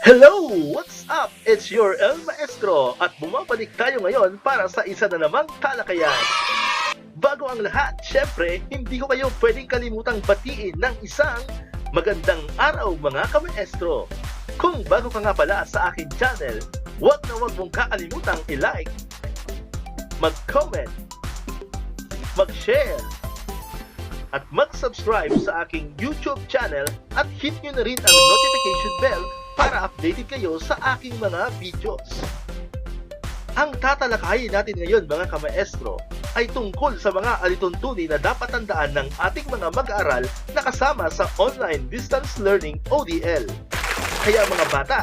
Hello! What's up? It's your El Maestro at bumabalik tayo ngayon para sa isa na namang talakayan. Bago ang lahat, syempre, hindi ko kayo pwedeng kalimutang batiin ng isang magandang araw mga kamaestro. Kung bago ka nga pala sa akin channel, huwag na huwag mong kakalimutang i-like, mag-comment, mag-share, at mag-subscribe sa aking YouTube channel at hit nyo na rin ang notification bell para updated kayo sa aking mga videos. Ang tatalakayin natin ngayon mga kamaestro ay tungkol sa mga alituntunin na dapat tandaan ng ating mga mag-aaral na kasama sa Online Distance Learning ODL. Kaya mga bata,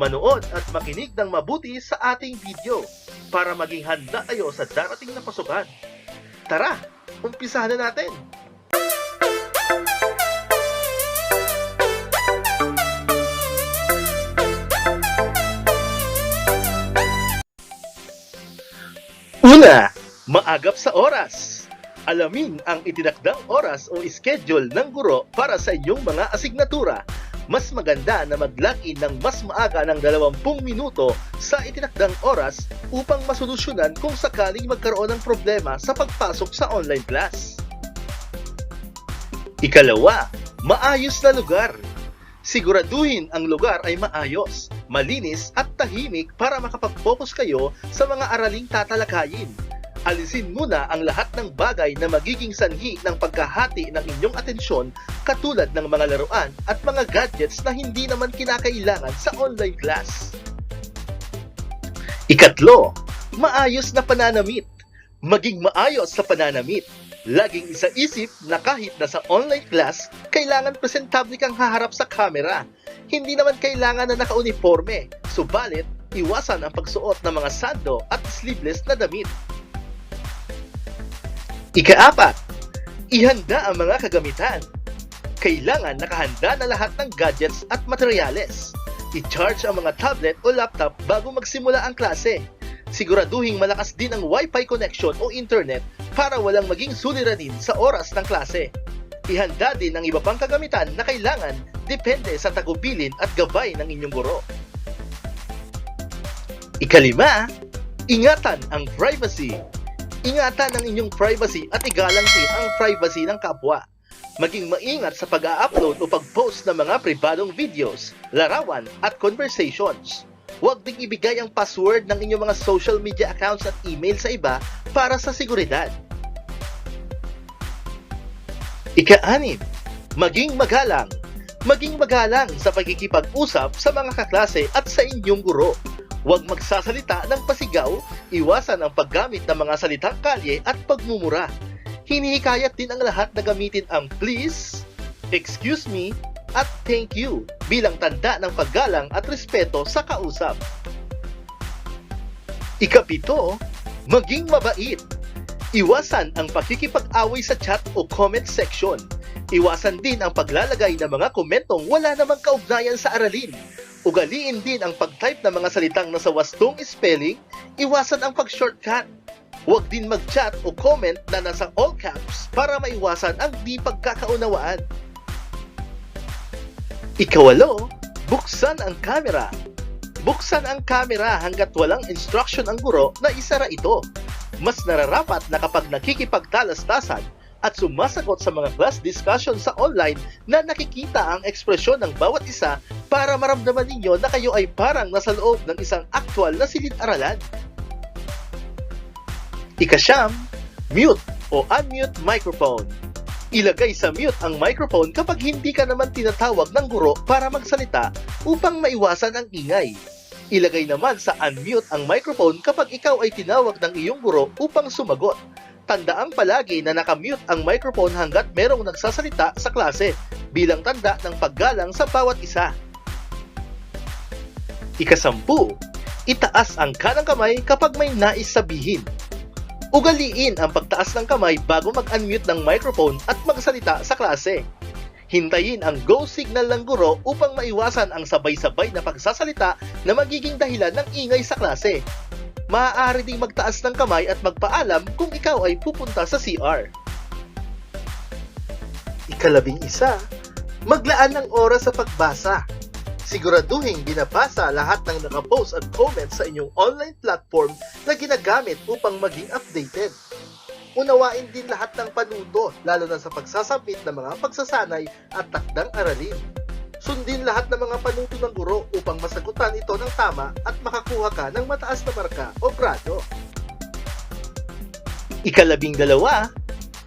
manood at makinig ng mabuti sa ating video para maging handa kayo sa darating na pasukan. Tara, umpisahan na natin! Maagap sa oras. Alamin ang itinakdang oras o schedule ng guro para sa inyong mga asignatura. Mas maganda na mag-log in ng mas maaga ng 20 minuto sa itinakdang oras upang masolusyonan kung sakaling magkaroon ng problema sa pagpasok sa online class. Ikalawa, maayos na lugar. Siguraduhin ang lugar ay maayos, malinis at tahimik para makapag-focus kayo sa mga araling tatalakayin. Alisin muna ang lahat ng bagay na magiging sanhi ng pagkahati ng inyong atensyon katulad ng mga laruan at mga gadgets na hindi naman kinakailangan sa online class. Ikatlo, maayos na pananamit. Maging maayos sa pananamit. Laging isaisip na kahit nasa online class, kailangan presentable kang haharap sa camera. Hindi naman kailangan na naka-uniforme, subalit iwasan ang pagsuot ng mga sando at sleeveless na damit. Ikaapat, ihanda ang mga kagamitan. Kailangan nakahanda na lahat ng gadgets at materyales. I-charge ang mga tablet o laptop bago magsimula ang klase. Siguraduhing malakas din ang Wi-Fi connection o internet para walang maging suliranin sa oras ng klase. Ihanda din ang iba pang kagamitan na kailangan depende sa tagubilin at gabay ng inyong guro. Ikalima, ingatan ang privacy. Ingatan ang inyong privacy at igalang din ang privacy ng kapwa. Maging maingat sa pag-upload o pag-post ng mga pribadong videos, larawan at conversations. Huwag ding ibigay ang password ng inyong mga social media accounts at email sa iba para sa seguridad. Ika-anim, maging magalang. Maging magalang sa pagkikipag-usap sa mga kaklase at sa inyong guro. Huwag magsasalita ng pasigaw, iwasan ang paggamit ng mga salitang kalye at pagmumura. Hinihikayat din ang lahat na gamitin ang please, excuse me, at thank you bilang tanda ng paggalang at respeto sa kausap. Ikapito, maging mabait. Iwasan ang pakikipag-away sa chat o comment section. Iwasan din ang paglalagay ng mga komentong wala namang kaugnayan sa aralin. Ugaliin din ang pag-type ng mga salitang nasa wastong spelling. Iwasan ang pag-shortcut. Huwag din mag-chat o comment na nasa all caps para maiwasan ang di pagkakaunawaan. Ikawalo, buksan ang camera. Buksan ang camera hanggat walang instruction ang guro na isara ito. Mas nararapat na kapag nakikipagtalastasan at sumasagot sa mga class discussion sa online na nakikita ang ekspresyon ng bawat isa para maramdaman ninyo na kayo ay parang nasa loob ng isang aktwal na silid-aralan. Ikasyam, mute o unmute microphone. Ilagay sa mute ang microphone kapag hindi ka naman tinatawag ng guro para magsalita upang maiwasan ang ingay. Ilagay naman sa unmute ang microphone kapag ikaw ay tinawag ng iyong guro upang sumagot. Tandaang palagi na nakamute ang microphone hanggat merong nagsasalita sa klase bilang tanda ng paggalang sa bawat isa. Ikasampu, itaas ang kanang kamay kapag may nais sabihin. Ugaliin ang pagtaas ng kamay bago mag-unmute ng microphone at magsalita sa klase. Hintayin ang go signal ng guro upang maiwasan ang sabay-sabay na pagsasalita na magiging dahilan ng ingay sa klase. Maaari ding magtaas ng kamay at magpaalam kung ikaw ay pupunta sa CR. Ikalabing isa, maglaan ng oras sa pagbasa. Siguraduhin binabasa lahat ng nakapost at comments sa inyong online platform na ginagamit upang maging updated. Unawain din lahat ng panuto, lalo na sa pagsasabit ng mga pagsasanay at takdang aralin. Sundin lahat ng mga panuto ng guro upang masagutan ito ng tama at makakuha ka ng mataas na marka o grado. Ikalabing dalawa,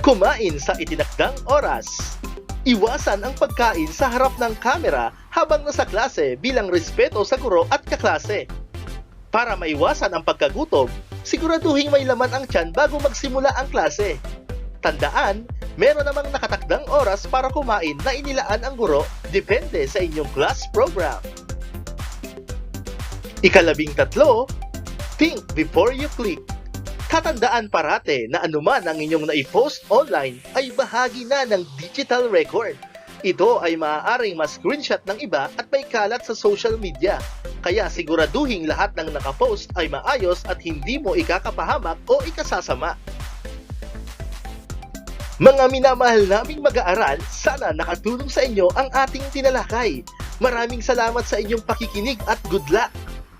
kumain sa itinakdang oras. Iwasan ang pagkain sa harap ng kamera habang nasa klase bilang respeto sa guro at kaklase. Para maiwasan ang pagkagutom, siguraduhin may laman ang tiyan bago magsimula ang klase. Tandaan, meron namang nakatakdang oras para kumain na inilaan ang guro depende sa inyong class program. Ikalabing tatlo, think before you click. Tatandaan parate na anuman ang inyong naipost online ay bahagi na ng digital record. Ito ay maaaring ma-screenshot ng iba at may kalat sa social media. Kaya siguraduhin lahat ng nakapost ay maayos at hindi mo ikakapahamak o ikasasama. Mga minamahal naming mag-aaral, sana nakatulong sa inyo ang ating tinalakay. Maraming salamat sa inyong pakikinig at good luck!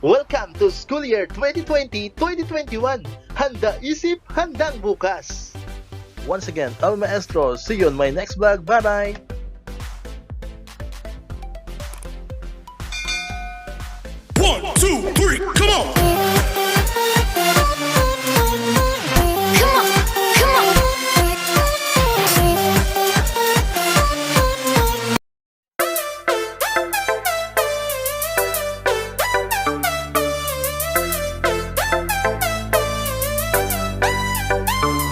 Welcome to School Year 2020-2021! Handa isip, handang bukas! Once again, Al Maestro, see you on my next vlog. Bye-bye!